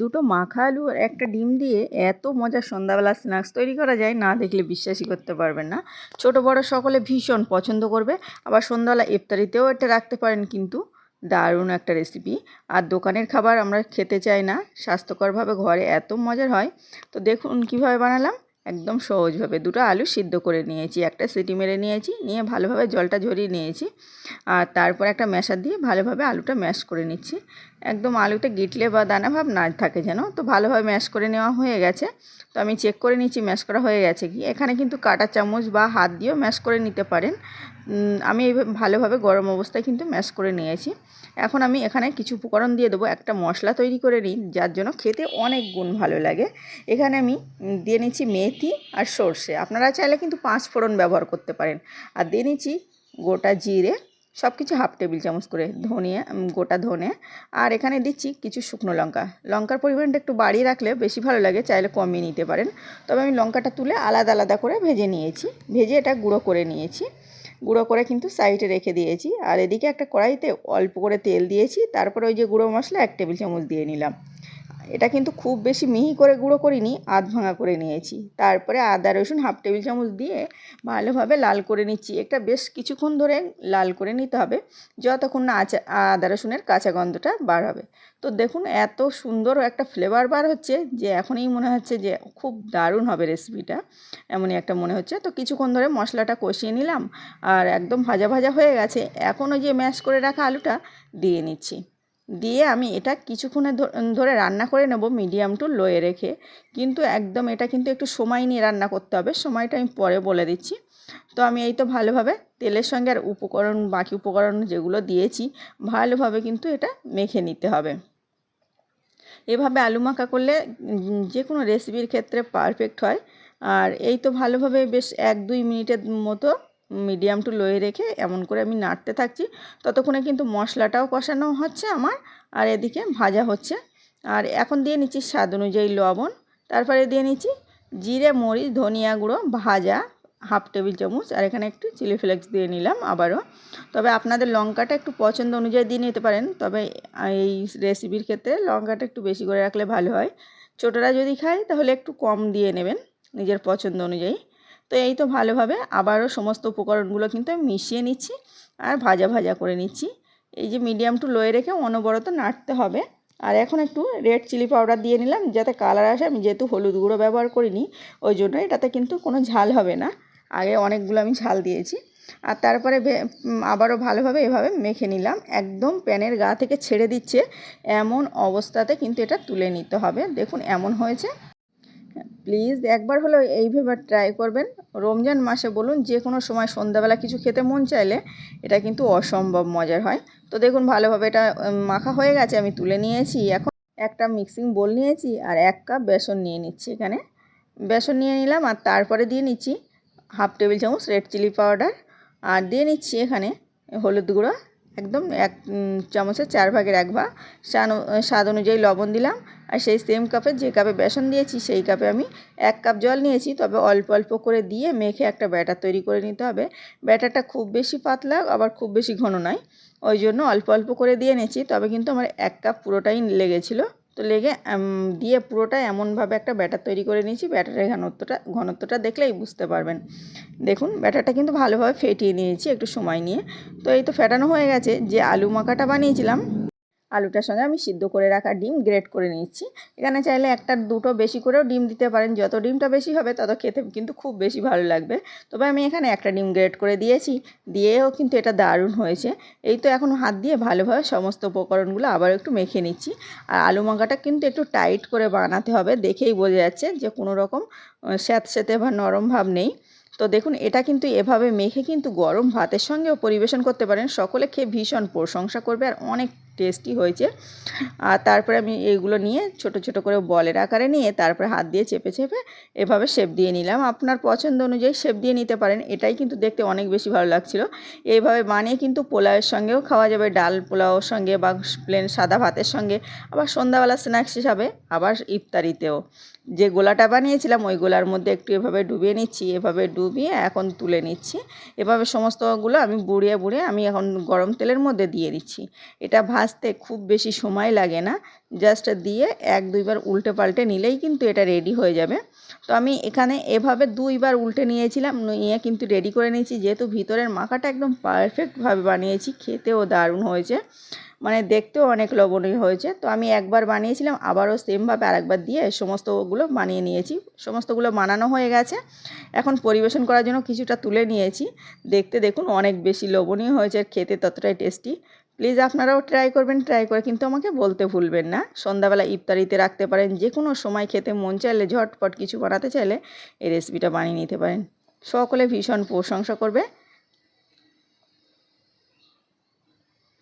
দুটো মাখা আলু আর একটা ডিম দিয়ে এত মজার সন্ধ্যাবেলা স্ন্যাক্স তৈরি করা যায়, না দেখলে বিশ্বাসই করতে পারবেন না। ছোট বড় সকলে ভীষণ পছন্দ করবে। আবার সন্ধ্যাবেলা ইফতারিতেও এটা রাখতে পারেন কিন্তু দারুণ একটা রেসিপি আর দোকানের খাবার আমরা খেতে চাই না, স্বাস্থ্যকরভাবে ঘরে এত মজার হয়। তো দেখুন কীভাবে বানালাম। একদম সহজভাবে দুটো আলু সিদ্ধ করে নিয়েছি, একটা সিটি মেরে নিয়েছি, নিয়ে ভালোভাবে জলটা ঝরিয়ে নিয়েছি। আর তারপর একটা ম্যাশার দিয়ে ভালোভাবে আলুটা ম্যাশ করে নিচ্ছি। একদম আলুতে গিটলে বা দানা ভাব না থাকে যেন। তো ভালোভাবে ম্যাশ করে নেওয়া হয়ে গেছে। তো আমি চেক করে নিচ্ছি, ম্যাশ করা হয়ে গেছে কি। এখানে কিন্তু কাটা চামচ বা হাত দিয়েও ম্যাশ করে নিতে পারেন। আমি ভালোভাবে গরম অবস্থায় কিন্তু ম্যাশ করে নিয়েছি। এখন আমি এখানে কিছু উপকরণ দিয়ে দেবো। একটা মশলা তৈরি করে নিই, যার জন্য খেতে অনেক গুণ ভালো লাগে। এখানে আমি দিয়ে নিচ্ছি মেথি আর সর্ষে। আপনারা চাইলে কিন্তু পাঁচ ফোড়ন ব্যবহার করতে পারেন। আর দিয়ে নিচ্ছি গোটা জিরে সব কিছু হাফ টেবিল চামচ করে ধনিয়া গোটা ধনে। আর এখানে দিচ্ছি কিছু শুকনো লঙ্কা। লঙ্কার পরিমাণটা একটু বাড়িয়ে রাখলে বেশি ভালো লাগে, চাইলে কমিয়ে নিতে পারেন। তবে আমি লঙ্কাটা তুলে আলাদা আলাদা করে ভেজে নিয়েছি। ভেজে এটা গুঁড়ো করে নিয়েছি। গুঁড়ো করে কিন্তু সাইডে রেখে দিয়েছি। আর এদিকে একটা কড়াইতে অল্প করে তেল দিয়েছি। তারপরে ওই যে গুঁড়ো মশলা, এক টেবিল চামচ দিয়ে নিলাম। এটা কিন্তু খুব বেশি মিহি করে গুঁড়ো করিনি, আধ ভাঙা করে নিয়েছি। তারপরে আদা, রসুন হাফ টেবিল চামচ দিয়ে ভালোভাবে লাল করে নিচ্ছি। একটা বেশ কিছুক্ষণ ধরে লাল করে নিতে হবে, যতক্ষণ না আচা আদা, রসুনের কাঁচা গন্ধটা বার হবে। তো দেখুন, এত সুন্দর একটা ফ্লেভার বার হচ্ছে যে এখনই মনে হচ্ছে যে খুব দারুণ হবে রেসিপিটা এমনই একটা মনে হচ্ছে। তো কিছুক্ষণ ধরে মশলাটা কষিয়ে নিলাম আর একদম ভাজা ভাজা হয়ে গেছে। এখনও যে ম্যাশ করে রাখা আলুটা দিয়ে নিচ্ছি। দিয়ে আমি এটা কিছুক্ষণে ধরে রান্না করে নেব মিডিয়াম টু লোয়ে রেখে। কিন্তু একদম এটা কিন্তু একটু সময় নিয়ে রান্না করতে হবে, সময়টা আমি পরে বলে দিচ্ছি। তো আমি এই তো ভালোভাবে তেলের সঙ্গে আর উপকরণ, বাকি উপকরণ যেগুলো দিয়েছি, ভালোভাবে কিন্তু এটা মেখে নিতে হবে। এভাবে আলু মাখা করলে যে কোনো রেসিপির ক্ষেত্রে পারফেক্ট হয়। আর এই তো ভালোভাবে বেশ এক দুই মিনিটের মতো মিডিয়াম টু লোয়ে রেখে এমন করে আমি নাড়তে থাকছি। ততক্ষণে কিন্তু মশলাটাও কষানো হচ্ছে আমার, আর এদিকে ভাজা হচ্ছে। আর এখন দিয়ে নিচ্ছি স্বাদ অনুযায়ী লবণ। তারপরে দিয়ে নিচ্ছি জিরে, মরিচ, ধনিয়া গুঁড়ো, ভাজা, হাফ টেবিল চামচ, আর এখানে একটু চিলি ফ্লেক্স দিয়ে নিলাম আবারও। তবে আপনাদের লঙ্কাটা একটু পছন্দ অনুযায়ী দিয়ে নিতে পারেন, তবে এই রেসিপির ক্ষেত্রে লঙ্কাটা একটু বেশি করে রাখলে ভালো হয়। ছোটরা যদি খায় তাহলে একটু কম দিয়ে নেবেন নিজের পছন্দ অনুযায়ী। তো এই তো ভালোভাবে আবারও সমস্ত উপকরণগুলো কিন্তু আমি মিশিয়ে নিচ্ছি আর ভাজা ভাজা করে নিচ্ছি। এই যে মিডিয়াম টু লোয়ে রেখে অনবরত নাড়তে হবে। আর এখন একটু রেড চিলি পাউডার দিয়ে নিলাম যাতে কালার আসে। আমি যেহেতু হলুদ গুঁড়ো ব্যবহার করিনি, ওই জন্য এটাতে কিন্তু কোনো ঝাল হবে না। আগে অনেকগুলো আমি ঝাল দিয়েছি। আর তারপরে আবারও ভালোভাবে এভাবে মেখে নিলাম। একদম প্যানের গা থেকে ছেড়ে দিচ্ছে, এমন অবস্থাতে কিন্তু এটা তুলে নিতে হবে। দেখুন, এমন হয়েছে। প্লিজ একবার হলেও এইভাবে ট্রাই করবেন। রমজান মাসে বলুন যে কোনো সময় সন্ধ্যাবেলা কিছু খেতে মন চাইলে এটা কিন্তু অসম্ভব মজার হয়। তো দেখুন, ভালোভাবে এটা মাখা হয়ে গেছে, আমি তুলে নিয়েছি। এখন একটা মিক্সিং বোল নিয়েছি আর এক কাপ বেসন নিয়ে নিচ্ছি এখানে। বেসন নিয়ে নিলাম আর তারপরে দিয়ে নিচ্ছি হাফ টেবিল চামচ রেড চিলি পাউডার আর দিয়ে নিচ্ছি এখানে হলুদ গুঁড়ো একদম এক চামচের চার ভাগের এক ভাগ। স্বাদ অনুযায়ী লবণ দিলাম। আর সেই সেম কাপে যে কাপে বেসন দিয়েছি, সেই কাপে আমি এক কাপ জল নিয়েছি। তবে অল্প অল্প করে দিয়ে মেখে একটা ব্যাটার তৈরি করে নিতে হবে। ব্যাটারটা খুব বেশি পাতলা, আবার খুব বেশি ঘন নয়। ওই জন্য অল্প অল্প করে দিয়ে নিয়েছি। তবে কিন্তু আমার এক কাপ পুরোটাই লেগেছিলো। তো লেগে দিয়ে পুরোটা এমনভাবে একটা ব্যাটার তৈরি করে নিয়েছি। ব্যাটারের ঘনত্বটা ঘনত্বটা দেখলেই বুঝতে পারবেন। দেখুন, ব্যাটারটা কিন্তু ভালোভাবে ফেটিয়ে নিয়েছি একটু সময় নিয়ে। তো এই তো ফেটানো হয়ে গেছে। যে আলু মাখাটা বানিয়েছিলাম আলুটার সঙ্গে আমি সিদ্ধ করে রাখা ডিম গ্রেট করে নিচ্ছি এখানে চাইলে একটা দুটো বেশি করেও ডিম দিতে পারেন। যত ডিমটা বেশি হবে, তত খেতে কিন্তু খুব বেশি ভালো লাগবে। তবে আমি এখানে একটা ডিম গ্রেট করে দিয়েছি। দিয়েও কিন্তু এটা দারুণ হয়েছে। এই তো এখন হাত দিয়ে ভালোভাবে সমস্ত উপকরণগুলো আবার একটু মেখে নিচ্ছি। আর আলু মাখাটা কিন্তু একটু টাইট করে বানাতে হবে, দেখেই বোঝা যাচ্ছে যে কোনো রকম স্যাঁতস্যাঁতে বা নরম ভাব নেই। তো দেখুন, এটা কিন্তু এভাবে মেখে কিন্তু গরম ভাতের সঙ্গেও পরিবেশন করতে পারেন। সকলে খেয়ে ভীষণ প্রশংসা করবে আর অনেক টেস্টি হয়েছে। আর তারপরে আমি এইগুলো নিয়ে ছোট ছোট করে বলের আকারে নিয়ে তারপরে হাত দিয়ে চেপে চেপে এভাবে শেপ দিয়ে নিলাম। আপনার পছন্দ অনুযায়ী শেপ দিয়ে নিতে পারেন। এটাই কিন্তু দেখতে অনেক বেশি ভালো লাগছিল। এইভাবে বানিয়ে কিন্তু পোলাওয়ের সঙ্গেও খাওয়া যাবে। ডাল পোলাওর সঙ্গে বা প্লেন সাদা ভাতের সঙ্গে, আবার সন্ধ্যাবেলা স্ন্যাক্স হিসাবে, আবার ইফতারিতেও। যে গোলাটা বানিয়েছিলাম, ওই গোলার মধ্যে একটু এভাবে ডুবিয়ে নিচ্ছি, এভাবে ডুবিয়ে এখন তুলে নিচ্ছি। এভাবে সমস্তগুলো আমি বুড়িয়ে বুড়িয়ে আমি এখন গরম তেলের মধ্যে দিয়ে দিচ্ছি। এটা ভাজতে খুব বেশি সময় লাগে না। জাস্ট দিয়ে এক, দুইবার উল্টে পাল্টে নিলেই কিন্তু এটা রেডি হয়ে যাবে। তো আমি এখানে এভাবে দুইবার উল্টে নিয়েছিলাম, নিয়ে কিন্তু রেডি করে নিয়েছি। যেহেতু ভিতরের মাখাটা একদম পারফেক্টভাবে বানিয়েছি, খেতেও দারুণ হয়েছে। মানে দেখতেও অনেক লবণীয় হয়েছে। তো আমি একবার বানিয়েছিলাম, আবারও সেমভাবে আরেকবার দিয়ে সমস্তগুলো বানিয়ে নিয়েছি। সমস্তগুলো বানানো হয়ে গেছে। এখন পরিবেশন করার জন্য কিছুটা তুলে নিয়েছি। দেখতে দেখুন অনেক বেশি লবণীয় হয়েছে, খেতে ততটাই টেস্টি প্লিজ আপনারাও ট্রাই করবেন ট্রাই করে কিন্তু আমাকে বলতে ভুলবেন না। সন্ধ্যাবেলা ইফতারিতে রাখতে পারেন যে কোনো সময় খেতে মন চাইলে ঝটপট কিছু বানাতে চাইলে এই রেসিপিটা বানিয়ে নিতে পারেন। সকলে ভীষণ প্রশংসা করবে।